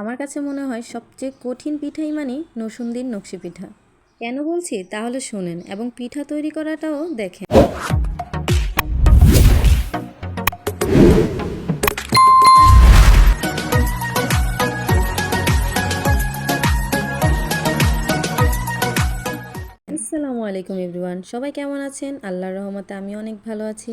আমার কাছে মনে হয় সবচেয়ে কঠিন পিঠাই মানে নসুন্দির নকশি পিঠা। কেন বলছি? তাহলে শুনেন এবং পিঠা তৈরি করাটাও দেখেন। আসসালামু আলাইকুম এভরিওয়ান। সবাই কেমন আছেন? আল্লাহর রহমতে আমি অনেক ভালো আছি।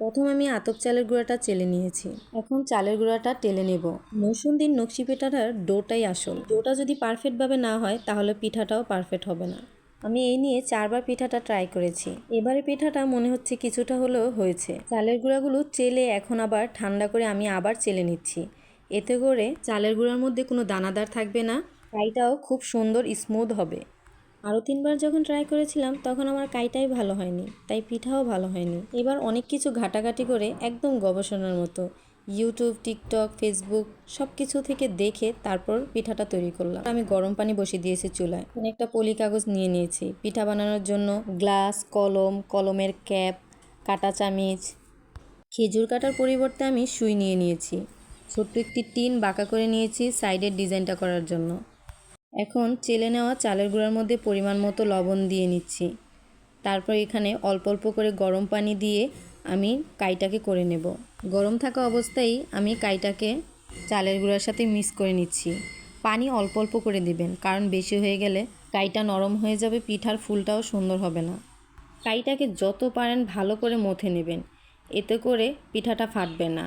প্রথম আমি আতপ চালের গুঁড়াটা চেলে নিয়েছি। এখন চালের গুঁড়াটা টেলে নেব। মৌসুমদিন নকশি পিঠাটার ডোটাই আসল। ডোটা যদি পারফেক্টভাবে না হয়, তাহলে পিঠাটাও পারফেক্ট হবে না। আমি এই নিয়ে চারবার পিঠাটা ট্রাই করেছি। এবারে পিঠাটা মনে হচ্ছে কিছুটা হলেও হয়েছে। চালের গুঁড়াগুলো চেলে এখন আবার ঠান্ডা করে আমি আবার চেলে নিচ্ছি। এতে করে চালের গুঁড়ার মধ্যে কোনো দানাদার থাকবে না। ফ্রাইটাও খুব সুন্দর স্মুথ হবে। আরও তিনবার যখন ট্রাই করেছিলাম, তখন আমার কাইটাই ভালো হয়নি, তাই পিঠাও ভালো হয়নি। এবার অনেক কিছু ঘাটাঘাটি করে একদম গবেষণার মতো। ইউটিউব টিকটক ফেসবুক সব কিছু থেকে দেখে তারপর পিঠাটা তৈরি করলাম। আমি গরম পানি বসিয়ে দিয়েছি চুলায়। একটা পলি কাগজ নিয়ে নিয়েছি। পিঠা বানানোর জন্য গ্লাস, কলম, কলমের ক্যাপ, কাটা চামিচ, খেজুর কাটার পরিবর্তে আমি সুই নিয়ে নিয়েছি। ছোট্ট একটি টিন বাঁকা করে নিয়েছি সাইডের ডিজাইনটা করার জন্য। এখন চেলে নেওয়া চালের গুঁড়ার মধ্যে পরিমাণ মতো লবণ দিয়ে নিচ্ছি। তারপর এখানে অল্প অল্প করে গরম পানি দিয়ে আমি কাইটাকে করে নেব। গরম থাকা অবস্থায় আমি কাইটাকে চালের গুঁড়ার সাথে মিক্স করে নিচ্ছি। পানি অল্প অল্প করে দিবেন, কারণ বেশি হয়ে গেলে কাইটা নরম হয়ে যাবে, পিঠার ফুলটাও সুন্দর হবে না। কাইটাকে যত পারেন ভালো করে মথে নেবেন, এতে করে পিঠাটা ফাটবে না,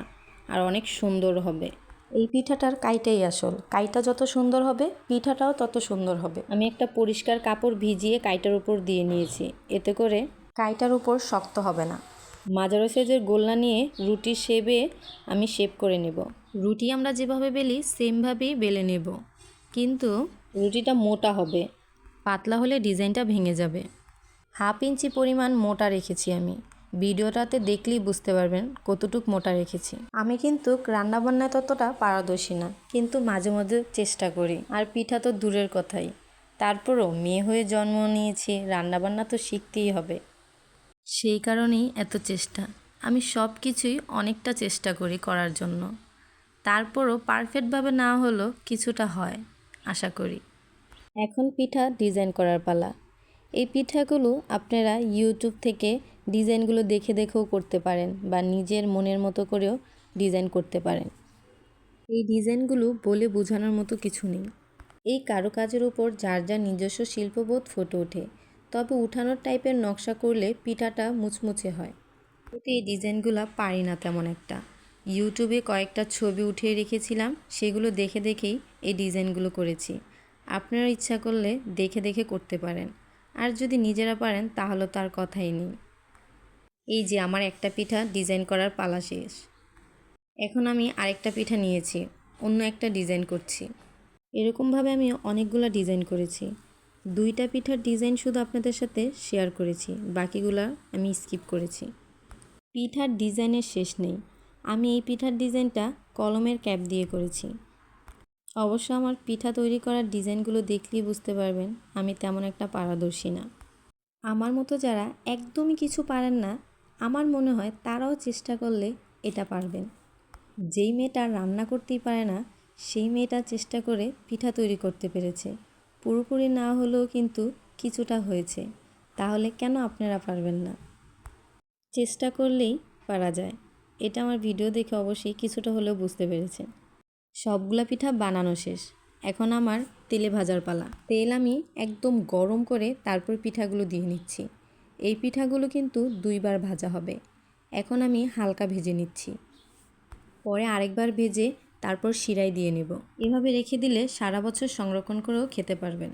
আর অনেক সুন্দর হবে। এই পিঠাটার কাইটাই আসল। কাইটা যত সুন্দর হবে, পিঠাটাও তত সুন্দর হবে। আমি একটা পরিষ্কার কাপড় ভিজিয়ে কাইটার উপর দিয়ে নিয়েছি। এতে করে কাইটার উপর শক্ত হবে না। মাজারো সাইজের গোল্লা নিয়ে রুটি শেবে আমি শেপ করে নেব। রুটি আমরা যেভাবে বেলি, সেমভাবেই বেলে নেব। কিন্তু রুটিটা মোটা হবে। পাতলা হলে ডিজাইনটা ভেঙে যাবে। হাফ ইঞ্চি পরিমাণ মোটা রেখেছি আমি। ভিডিওটাতে দেখলেই বুঝতে পারবেন কতটুক মোটা রেখেছি। আমি কিন্তু রান্নাবান্নায় ততটা পারদর্শী না, কিন্তু মাঝে মাঝে চেষ্টা করি। আর পিঠা তো দূরের কথাই। তারপরও মেয়ে হয়ে জন্ম নিয়েছি, রান্নাবান্না তো শিখতেই হবে। সেই কারণেই এত চেষ্টা। আমি সব কিছুই অনেকটা চেষ্টা করি করার জন্য। তারপরও পারফেক্টভাবে না হলেও কিছুটা হয়, আশা করি। এখন পিঠা ডিজাইন করার পালা। এই পিঠাগুলো আপনারা ইউটিউব থেকে ডিজাইনগুলো দেখে দেখেও করতে পারেন বা নিজের মনের মতো করেও ডিজাইন করতে পারেন। এই ডিজাইনগুলো বলে বোঝানোর মতো কিছু নেই। এই কারুকাজের উপর যার যার নিজস্ব শিল্পবোধ ফুটে ওঠে, তবে উঠানোর টাইপের নকশা করলে পিঠাটা মুচমুচে হয়। কিন্তু এই ডিজাইনগুলো পারি না তেমন একটা। ইউটিউবে কয়েকটা ছবি উঠিয়ে রেখেছিলাম, সেগুলো দেখে দেখেই এই ডিজাইনগুলো করেছি। আপনারা ইচ্ছা করলে দেখে দেখে করতে পারেন। আর যদি নিজেরা পারেন, তাহলে তার কথাই নেই। এই যে আমার একটা পিঠা ডিজাইন করার পালা শেষ। এখন আমি আরেকটা পিঠা নিয়েছি, অন্য একটা ডিজাইন করছি। এরকমভাবে আমি অনেকগুলো ডিজাইন করেছি। দুইটা পিঠার ডিজাইন শুধু আপনাদের সাথে শেয়ার করেছি, বাকিগুলা আমি স্কিপ করেছি। পিঠার ডিজাইনের শেষ নেই। আমি এই পিঠার ডিজাইনটা কলমের ক্যাপ দিয়ে করেছি। অবশ্য আমার পিঠা তৈরি করার ডিজাইনগুলো দেখলেই বুঝতে পারবেন, আমি তেমন একটা পারদর্শী না। আমার মতো যারা একদমই কিছু পারেন না, আমার মনে হয় তারাও চেষ্টা করলে এটা পারবেন। যেই মেয়েটা রান্না করতেই পারে না, সেই মেয়েটা চেষ্টা করে পিঠা তৈরি করতে পেরেছে। পুরোপুরি না হলেও কিন্তু কিছুটা হয়েছে, তাহলে কেন আপনারা পারবেন না? চেষ্টা করলেই পারা যায়। এটা আমার ভিডিও দেখে অবশ্যই কিছুটা হলেও বুঝতে পেরেছেন। সবগুলা পিঠা বানানো শেষ। এখন আমার তেলে ভাজার পালা। তেল আমি একদম গরম করে তারপর পিঠাগুলো দিয়ে নিচ্ছি। এই পিঠাগুলো কিন্তু দুইবার ভাজা হবে। এখন আমি হালকা ভেজে নিচ্ছি। পরে আরেকবার ভেজে তারপর শিরাই দিয়ে নেব। এভাবে রেখে দিলে সারা বছর সংরক্ষণ করেও খেতে পারবেন।